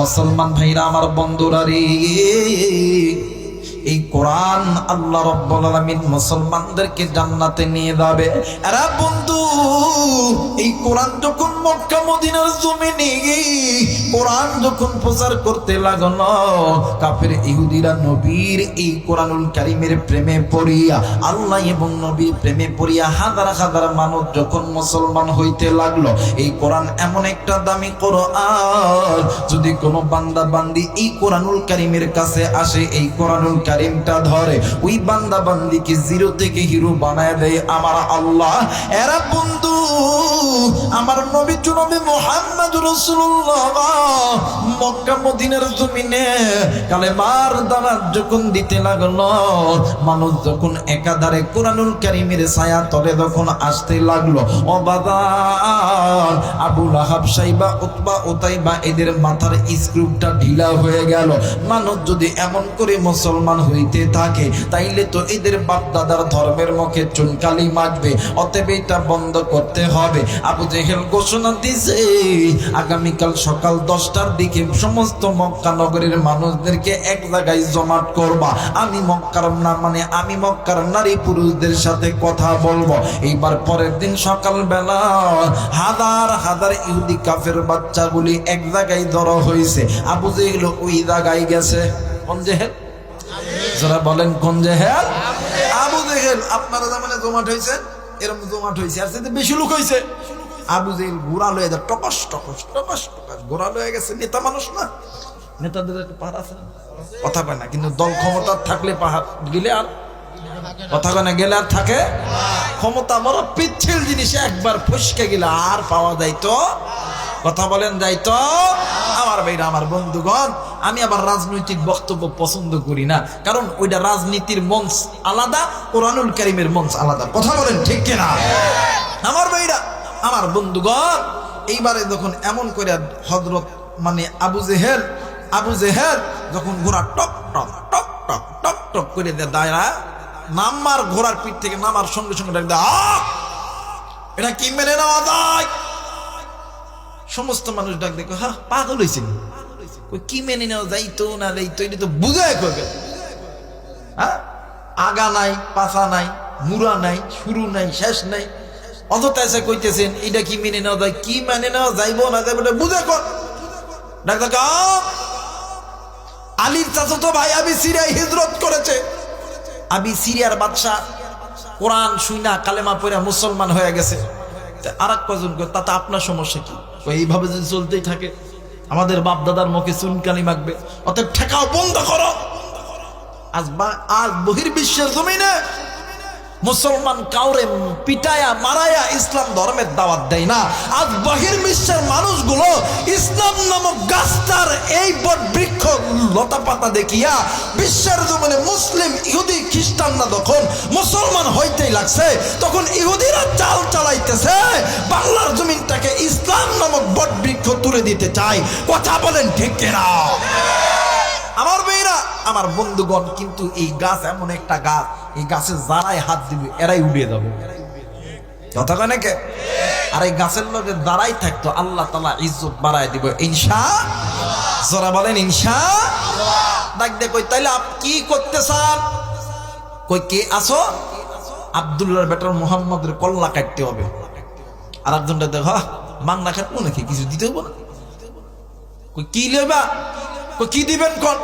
মুসলমান ভাইরা আমার বন্ধুরা রে। এই কোরআন আল্লাহ আলামিন মুসলমানদেরকে জান্নাতে নিয়ে যাবে। এরা বন্ধু, এই কোরআন যখন মক্কা, মদিনার জমিনে, কোরআন যখন প্রচার করতে লাগল, কাফের ইহুদিরা নবীর এই কোরআনুল কারিমের প্রেমে পড়িয়া, আল্লাহ এবং নবীর প্রেমে পড়িয়া হাজার হাজার মানুষ যখন মুসলমান হইতে লাগল, এই কোরআন এমন একটা দামি কোরআন। যদি কোনো বান্দা বান্দি এই কোরআনুল কারিমের কাছে আসে, এই কোরআনুল কারিমটা ধরে, ওই বান্দা বান্দিকে জিরো থেকে হিরো বানায় দেয় আমার আল্লাহ। এরা বন্ধু, আমার নবী নবী মোহাম্মদ রসুল্লাহ মক্কা মদিনার জমিনে কালেমার দ্বারা যখন দিতে লাগল, মানুষ যখন একাধারে কোরআনুল কারিমের ছায়া তলে যখন আসতে লাগল। অবাদার আবুল আহাব সাইবা, উতবা ওতাইবা এদের মাথার স্ক্রুপটা ঢিলা হয়ে গেল। মানুষ যদি এমন করে মুসলমান হইতে থাকে। তাইলে তো এদের বাপ দাদার ধর্মের মুখে চুনকালি মাখবে, অতএব এটা বন্ধ করতে হবে। আবু জেহেল ঘোষণা দিছে আগামীকাল সকাল দশটার দিকে সমস্ত মক্কা নগরের মানুষদেরকে এক জায়গায় জমাট করবা। আমি মক্কার না মানে আমি মক্কার নারী পুরুষদের সাথে কথা বলব। এইবার পরের দিন সকাল বেলা হাজার হাজার ইহুদি কাফের বাচ্চাগুলি এক জায়গায় ধরা হয়েছে আবু জেহেল ওই জায়গায় গেছে। কোন জেহেল? যারা বলেন কোন জেহেল আবু জেহেল, আপনারা জামানে জমাট হয়েছে এরকম জমাট হয়েছে আর সেটা বেশি লোক হয়েছে আবু জেহেল ঘোরা লয়ে যা টকস টকস টকস টকস ঘোরা লয়ে গেছে। নেতা মানুষ না। নেতাদের একটু পাহাড় আছে কথা কয় না, কিন্তু দল ক্ষমতা থাকলে পাহাড় গেলে আর কথা কয় গেলে আর থাকে। ক্ষমতা আমার পিচ্ছিল জিনিস, একবার ফসকে গেলে আর পাওয়া যায় তো কথা বলেন যাই তো আমার ভাইরা, আমার বন্ধুগণ আমি আবার রাজনৈতিক বক্তব্য পছন্দ করি না। কারণ ওইটা রাজনীতির মঞ্চ আলাদা, কোরআনুল কারিমের মঞ্চ আলাদা। কথা বলেন ঠিক কিনা? আমার ভাইরা, আমার বন্ধুগণ, এইবারে যখন এমন করে হজরত মানে আবু জেহেল আবু জেহেল যখন ঘোড়া টক টক টক টক টক টক করে দেয় দায়রা নামার ঘোড়ার পিঠ থেকে নামার সঙ্গে সঙ্গে ডাক দেয়, "আহ! এটা কি মেনে নেওয়া যায়? সমস্ত মানুষ ডাক দেখো হ্যাঁ পাগল হয়েছে কই কি মেনে নেওয়া যাইতো না যাইতো এটা তো বুঝায় কবে? হ্যাঁ? আগা নাই, পাছা নাই মুরা নাই, শুরু নাই, শেষ নাই। অযথা এসে কইতেছেন, এটা কি মেনে নেওয়া যায়? কি মেনে নেওয়া যাইব না যাইব এটা বুঝে কর। ডাক্তার আলীর চাচাতো ভাই আবি সিরিয়ায় হিজরত করেছে। আবি সিরিয়ার বাদশাহ, কোরআন শুইনা কালেমা পড়া মুসলমান হয়ে গেছে। আর এক কজন তাতে আপনার সমস্যা কি? এইভাবে যদি চলতেই থাকে আমাদের বাপ দাদার মুখে চুনকালি মাখবে। অতএব ঠেকাও বন্ধ করো। আজ আজ বহির্বিশ্বের জমিনে মুসলমান কাউরে পিটায়া, মারায়া ইসলাম ধর্মের দাওয়াত দেয় না। আজ বহির্বিশ্বের মানুষগুলো ইসলাম নামক গাছটার এই বট বৃক্ষ লতা পাতা দেখিয়া বিশ্বের জমিনে মুসলিম, ইহুদি, খ্রিস্টানরা যখন মুসলমান হইতেই লাগছে, তখন ইহুদিরা চাল চালাইতেছে। বাংলার জমিনটাকে ইসলাম নামক বট বৃক্ষ তুলে দিতে চায়। কথা বলেন ঠিক কিনা? আমার মেয়েরা, আমার বন্ধুগণ, কিন্তু এই গাছ এমন একটা গাছ, এই গাছের যারাই হাত দিবে, এরাই উড়িয়ে যাবে কথা কয় নাকি? আর এই গাছের লোকে দাঁড়াই থাকতো, আল্লাহ তালা ইজ্জত বাড়ায় দিব। ইনসা জোরা বলেন ইনসা ডাক দে কই, তাইলে আপ কি করতে চান কই, কে আসো আবদুল্লাহর বেটার মোহাম্মদের কল্লা কাটতে হবে। আর একজনটা দেখ মাংনা কাটবো নাকি? কিছু দিতে হব কই, কি লেবা কই, কি দিবেন কোন?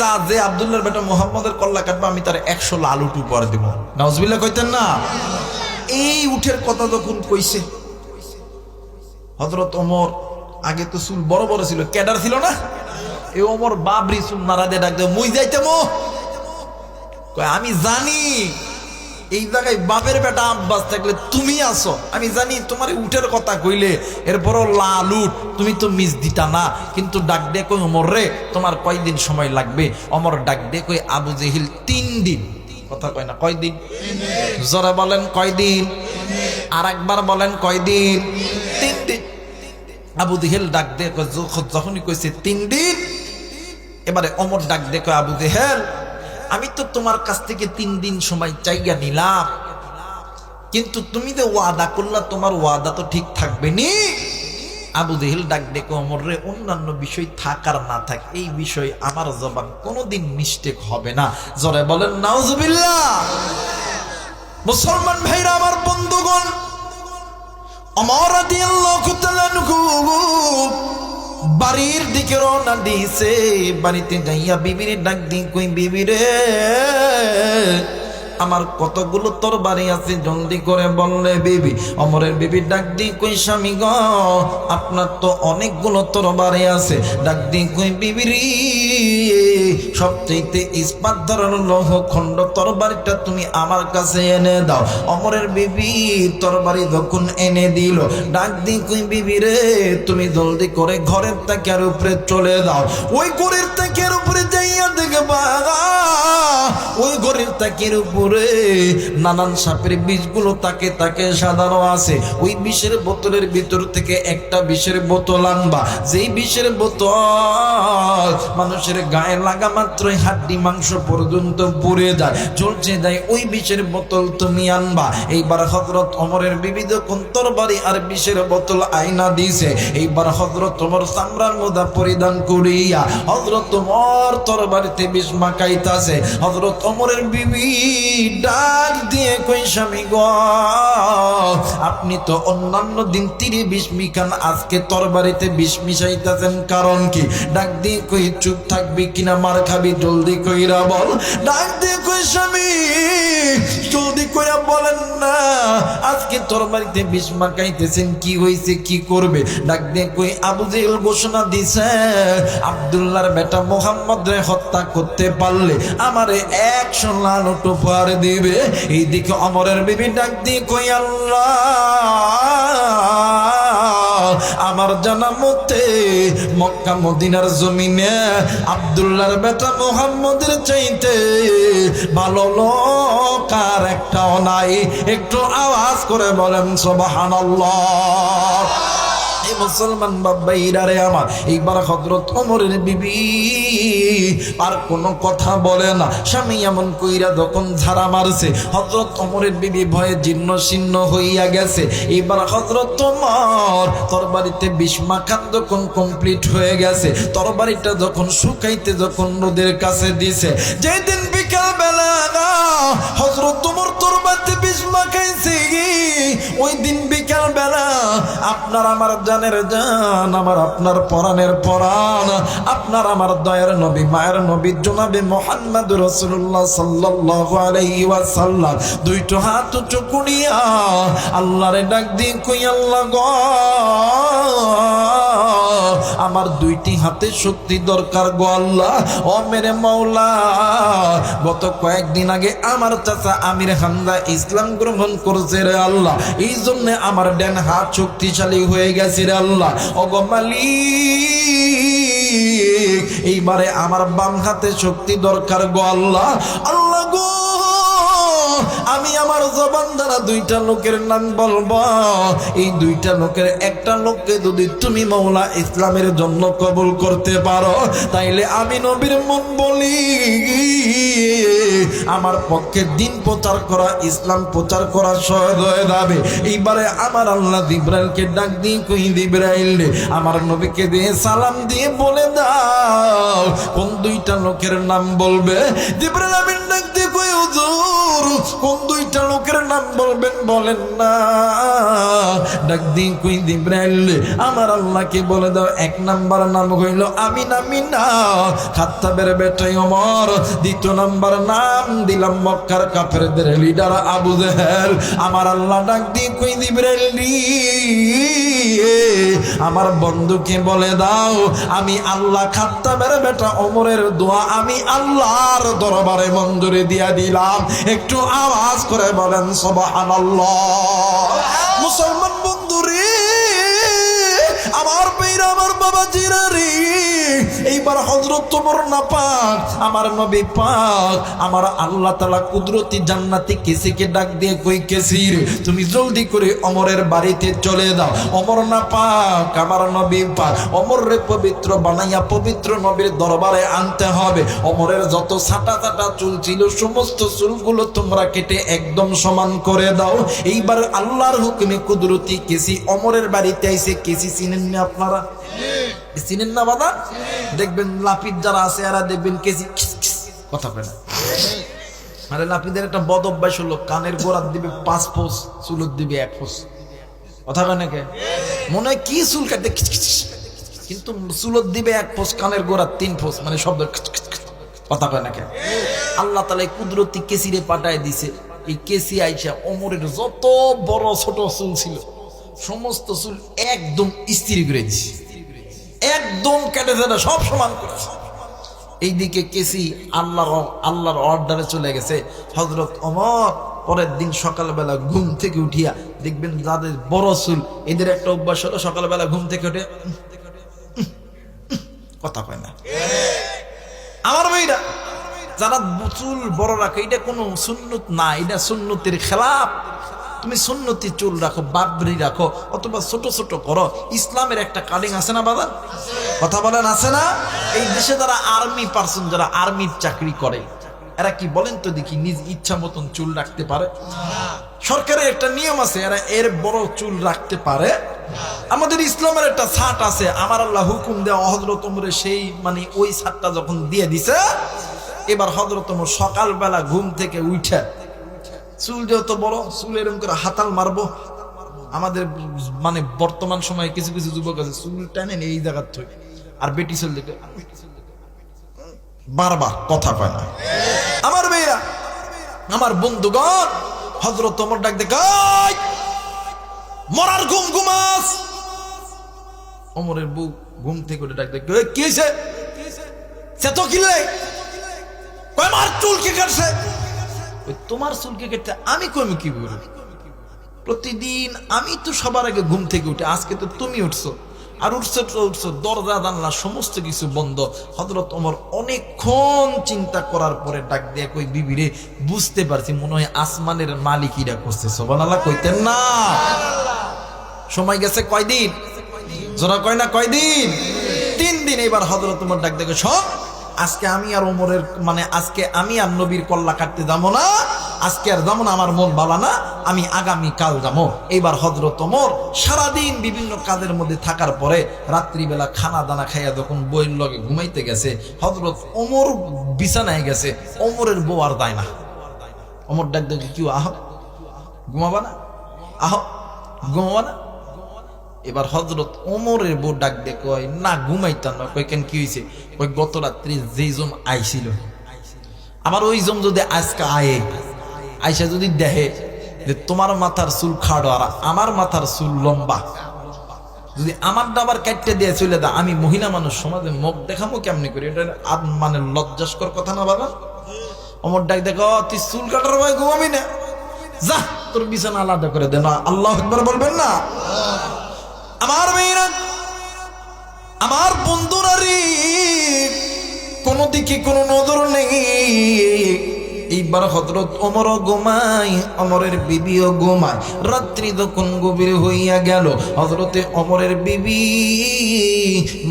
যা, যে আব্দুল্লাহর বেটা মোহাম্মদের কল্লা কাটবা, আমি তার একশো লাল উঠু পরে দিব। নাউজবিল্লাহ কইতেন না? এই উঠের কথা যখন কইছে হজরত ওমর, আগে তো চুল বড় বড় ছিল ক্যাডার ছিল না? এই ওমর বাবরি চুল নারা দিয়ে ডাক দেয়, মুই যাইতে মো আমি জানি, এই জায়গায় বাপের বেটা আব্বাস থাকলে তুমি আসো আমি জানি তোমার উঠের কথা কইলে, এরপরও লাল উঠ, তুমি তো মিস দিতা না। কিন্তু ডাক দে কই অমর রে, তোমার কয়দিন সময় লাগবে? অমর ডাক দে কই আবু জেহিল তিন দিন। কথা কয় না কয়দিন জোরে বলেন কয়দিন আর একবার বলেন কয়দিন তিন দিন। আবু জেহেল ডাক দে কয়, যখ- যখনই কইছে তিন দিন এবারে অমর ডাক দেখো আবু জেহেল আমি তো তোমার কাছ থেকে তিন দিন সময় চাইয়া নিলাম। কিন্তু তুমি যে ওয়াদা করলা তোমার ওয়াদা তো ঠিক থাকবে নি? আবু জেহেল ডাক ডেকে অমর রে অন্যান্য বিষয় থাকার না থাক, এই বিষয় আমার জবান কোনোদিন মিস্টেক হবে না। জরে বলেন, নাউজুবিল্লাহ। মুসলমান ভাইরা, আমার বন্ধুগণ অমর বাড়ির দিকে রওনা দিয়েছে, বাড়িতে যাইয়া বিবির ডাক দি কই বিবিরে আমার কতগুলো তোর বাড়ি আছে, জলদি করে বললে বিবি। অমরের বিবি, ডাক দি কই স্বামী গ, আপনার তো অনেকগুলো তোর বাড়ি আছে। ডাক দি কই বিবিরি সবচেয়ে ইস্পাত ধরার লৌহ খণ্ড বাড়িটা তুমি আমার কাছে এনে দাও। অমরের বিবি তোর বাড়ি যখন এনে দিল, ডাক দি কই বিবি রে, তুমি জলদি করে ঘরের তাকের উপরে চলে দাও ওই ঘরের তাকের উপরে যাইয়া দেখবা ওই ঘরের তাকের উপরে নানান সাপের বীজগুলো তাকে তাকে সাজানো আছে। ওই বিষের বোতলের ভিতর থেকে একটা বিষের বোতল আনবা। যেই বিষের বোতল মানুষের গায়ে লাগা মাত্রই হাড্ডি মাংস পর্যন্ত পুড়ে যায়। চলছে যায় ওই বিষের বোতল তুমি আনবা। এইবার হজরত অমরের বিবিধ কোন্তর বাড়ি আর বিষের বোতল আয়না দিছে। এইবার হজরত অমর সামরার মোদা পরিধান করিয়া হজরত অমর তোর বাড়িতে বিষ মাকাইতাছে হজরত অমরের বিবি ডাক দিয়ে কই স্বামী গ? আপনি তো অন্যান্য দিন তীরে বিষ মিখান, আজকে তোর বাড়িতে বিষ মিশাইতেছেন, কারণ কি? ডাক দিয়ে কই চুপ থাকবি কিনা, মার খাবি, জলদি কইরা বল। ডাক দিয়ে কই স্বামী, জলদি কইরা বলেন না, আজকে তোর বাড়িতে বিষ মাকাইতেছেন কি হয়েছে কি করবে? ডাক দিয়ে কই আবু জেহেল ঘোষণা দিছে, আব্দুল্লাহর বেটা মোহাম্মদ রে হত্যা করতে পারলে আমারে একশো লাল উপহার দিবে। এইদিকে অমরের বিবি ডাক দিয়ে কই আমার জানা মতে মক্কা মদিনার জমিনে আব্দুল্লাহর বেটা মোহাম্মদের চাইতে ভালো লোক আর একটাও নাই। একটু আওয়াজ করে বলেন এই মুসলমান বাবাইরা রে আমার, এইবার হজরত অমরের বিবি আর কোনো কথা বলে না। স্বামী এমন কইরা যখন ঝাড়া মারছে হজরত অমরের বিবি ভয়ে জীর্ণ শীর্ণ হইয়া গেছে। এইবার হজরত তোমার তোর বাড়িতে বিষ্মা খান যখন কমপ্লিট হয়ে গেছে তোর বাড়িটা যখন শুকাইতে যখন নদীর কাছে দিছে, যেদিন বিকাল বেলা হজরত বিষ্মা খাইছে ওই দিন বিকাল বেলা, আপনার আমার জানের জান, আমার আপনার পরাণের পরাণ আপনার আমার দয়ের নবী, মায়ের নবী, জনাবে মোহাম্মদ রসুল্লাহ সাল্লাল্লাহু আলাইহি ওয়াসাল্লাম। দুইটো হাত উঁচু কুড়িয়া আল্লাহরে ডাক দিয়ে কই, আল্লাহ গো। আমার দুইটি হাতে শক্তি দরকার গো আল্লাহ। ও মেরে মৌলা গত কয়েকদিন আগে আমার চাচা আমির হামদা ইসলাম গ্রহণ করছে রে আল্লাহ। এই জন্য আমার ড্যান হাত শক্তিশালী হয়ে গেছে রে আল্লাহ। অগমালিক এইবারে আমার বাম হাতে শক্তি দরকার গো আল্লাহ। আল্লাহ গো আমি আমার জবান দ্বারা দুইটা লোকের নাম বলব। এই দুইটা লোকের একটা লোককে যদি তুমি মৌলা ইসলামের জন্য কবুল করতে পারো, তাইলে আমি নবীর মন বলি। আমার পক্ষে দিন প্রচার করা, ইসলাম প্রচার করা সহজ হয়ে যাবে। এইবারে আমার আল্লাহ দিব্রাইলকে ডাক দিয়ে কই দিব্রাইল আমার নবীকে দিয়ে সালাম দিয়ে বলে দাও, কোন দুইটা লোকের নাম বলবে? দিব্রাইল আমিন কোন দুইটা লোকের নাম বলবেন বলেন না। ডাক দিন কুই আমার আল্লাহকে বলে দাও, এক নাম্বার নাম হইল আমিন আমিনা খাত্তাবের বেটাই অমর দ্বিতীয় নাম্বার নাম দিলাম মক্কার কাফেরদের লিডার আবু জেহেল। আমার আল্লাহ ডাক দিয়ে কুই দিব্রাইল আমার বন্ধুকে বলে দাও, আমি আল্লাহ খাত্তা খাত্তাবের বেটা অমরের দোয়া আমি আল্লাহর দরবারে মঞ্জুরি দিয়া দিলাম। একটু আওয়াজ করে বলেন সবাহ মুসলমান বন্ধু আমার বাবা জিরা রে এইবার হজরত তোমার না পাক, আমার নবী পাক, আমার আল্লাহ তালা কুদরতি জান্নাতি কেসিকে ডাক দিয়ে কই কেসির, তুমি জলদি করে অমরের বাড়িতে চলে দাও অমর না পাক, আমার নবী পাক অমরের পবিত্র বানাইয়া পবিত্র নবীর দরবারে আনতে হবে। অমরের যত ছাটা ছাটা চুল ছিল, সমস্ত চুলগুলো তোমরা কেটে একদম সমান করে দাও। এইবার আল্লাহর হুকুমে কুদরতি কেসি অমরের বাড়িতে আইসে কেসি চিনেন না আপনারা? চিনেন না দেখবেন লাপিদ যারা আছে, এরা দেখবেন খিস কথা আরে লাপিদের একটা বদ অভ্যাস হলো, কানের গোড়ার দিবে পাঁচ চুলত দিবে এক কথা মনে কি চুল। কিন্তু চুলত দিবে এক ফোস, কানের গোড়ার তিন ফোস মানে শব্দ। কথা কয় নাকি আল্লাহ তালা কুদরতি কেসিরে পাঠায় দিছে। এই কেসি আইসা অমরের যত বড় ছোট চুল ছিল সমস্ত চুল একদম স্থির করে দিছে। একদম কেটে ফেলে সব সমান করেছে এইদিকে কেসি আল্লাহর আল্লাহর অর্ডারে চলে গেছে। হজরত অমর পরের দিন সকালবেলা ঘুম থেকে উঠিয়া দেখবেন যাদের বড় চুল, এদের একটা অভ্যাস হলো সকালবেলা ঘুম থেকে উঠে কথা কয় না। আমার মেয়েরা যারা চুল বড় রাখে, এটা কোনো সুন্নত না, এটা সুন্নতির খেলাপ তুমি সুন্নতি চুল রাখো, বাবরি রাখো, অথবা ছোট ছোট করো। ইসলামের একটা কালিং আছে না বাবা? কথা বলেন, আছে না? এই দেশে যারা আর্মি পার্সন যারা আর্মির চাকরি করে, এরা কি বলেন তো দেখি, নিজ ইচ্ছা মতন চুল রাখতে পারে? সরকারের একটা নিয়ম আছে, এরা এর বড় চুল রাখতে পারে। আমাদের ইসলামের একটা ছাট আছে, আমার আল্লাহ হুকুম দেওয়া হজরত সেই মানে ওই ছাটটা যখন দিয়ে দিছে, এবার হজরত সকালবেলা ঘুম থেকে উঠে চুল যেহেতু বড়, চুল এরকম করে হাতাল মারবো। আমাদের মানে বর্তমান সময়ে কিছু কিছু যুবক আছে, চুল টানেন, এই জায়গার থেকে আর বেটি চুল দেখে বারবার কথা কয় না। আমার মেয়েরা আমার বন্ধুগণ হজরত তোমার ডাক দেখাই মরার ঘুম ঘুমাস। অমরের বউ ঘুম থেকে ডাক দেখ কি সে তো কিনলে। কয়, মার চুল কে কাটছে? ওই তোমার চুলকে কেটে আমি কমে কি বলি প্রতিদিন আমি তো সবার আগে ঘুম থেকে উঠে, আজকে তো তুমি উঠছো। আর উঠছো উঠছো, দরজা, জানলা, সমস্ত কিছু বন্ধ। হজরত ওমর অনেকক্ষণ চিন্তা করার পরে ডাক দিয়ে কই বিবিরে বুঝতে পারছি, মনে হয় আসমানের মালিকিরা করছে। সোবানাল্লাহ কইতেন না। সময় গেছে কয়দিন? জোরা কয় না, কয়দিন? তিন দিন। এবার হজরত তোমার ডাক দেখে সব আজকে আমি আর ওমরের মানে আজকে আমি আর নবীর কল্লা কাটতে যাব না, আজকে আর যাব না, আমার মন ভালো না, আমি আগামী কাল যাব। এইবার হজরত ওমর সারাদিন বিভিন্ন কাজের মধ্যে থাকার পরে রাত্রিবেলা খানা দানা খাইয়া যখন বইয়ের লগে ঘুমাইতে গেছে হজরত ওমর বিছানায় গেছে, ওমরের বউ আর দায় না। ওমর ডাক দেখে কি আহ, ঘুমাবা না? আহ, ঘুমাবা না? এবার হজরত ওমরের বউ ডাক দে কয়, না, ঘুমাইতাম না। কয়, কেন, কি হয়েছে কয়, গত রাত্রি যেই জম আইছিল। আবার ওই জম যদি আজকে আয়ে, আইসা যদি দেহে যে তোমার মাথার চুল খাড়ো আর আমার মাথার চুল লম্বা, যদি আমার ডাবার কাটতে দিয়ে চলে দা আমি মহিলা মানুষ সমাজে মুখ দেখামো কেমনি করি? এটা আর মানে লজ্জাস্কর কথা না বাবা? অমর ডাক দেখো তুই চুল কাটার ভাই ঘুমাবি না। যা, তোর বিছানা আলাদা করে দে। না, আল্লাহ একবার বলবেন না? আমার মেয়েরা আমার বন্ধুরা রে কোনো দিকে কোনো নজর নেই। এইবার হজরত অমর গোমাই অমরের বিবিও গোমায় রাত্রি তখন গভীর হইয়া গেল হজরতে অমরের বিবি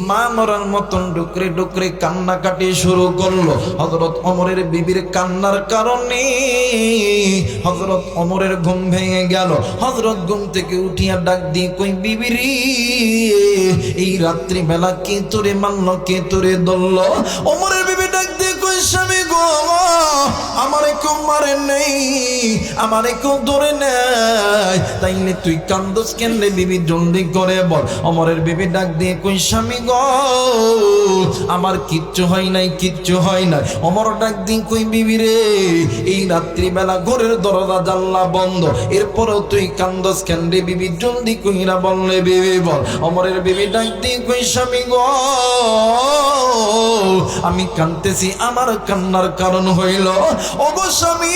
মা মরার মতন ডুকরে ডুকরে কান্না কাটি শুরু করল। হজরত অমরের বিবির কান্নার কারণে হজরত অমরের ঘুম ভেঙে গেল। হজরত ঘুম থেকে উঠিয়া ডাক দিয়ে কই বিবিরি এই রাত্রি বেলা কে তোরে মানল কে তোরে দলল অমরের বিবি ডাক দিয়ে কই স্বামী গো আমার কেউ মারে নেই আমার কেউ ধরে নেই তাইলে তুই কান্দস কেনলে বিবি? জলদি করে বল। অমরের বিবি ডাক দিয়ে কই, স্বামী গো, আমার কিচ্ছু হয় নাই, কিচ্ছু হয় নাই। অমর ডাক দিয়ে কই, বিবি রে, এই রাত্রিবেলা ঘরের দরজা, জানলা বন্ধ। এরপরেও তুই কান্দস কেন রে বিবি? জলদি কইরা বললে বিবি, বল। অমরের বিবি ডাক দিয়ে কই, স্বামী গো, আমি কানতেছি, আমার কান্নার কারণ হইল। স্বামী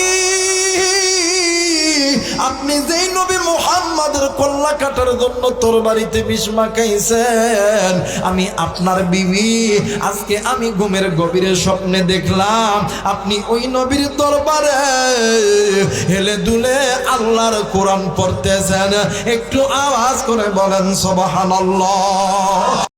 আপনি যেই নবী মুহাম্মাদের কল্লা কাটার জন্য তোর বাড়িতে বিষ মাখাইছেন, আমি আপনার বিবি। আজকে আমি ঘুমের গভীরে স্বপ্নে দেখলাম, আপনি ওই নবীর দরবারে হেলে দুলে আল্লাহর কোরআন পড়তেছেন। একটু আওয়াজ করে বলেন, সবহানাল্লাহ।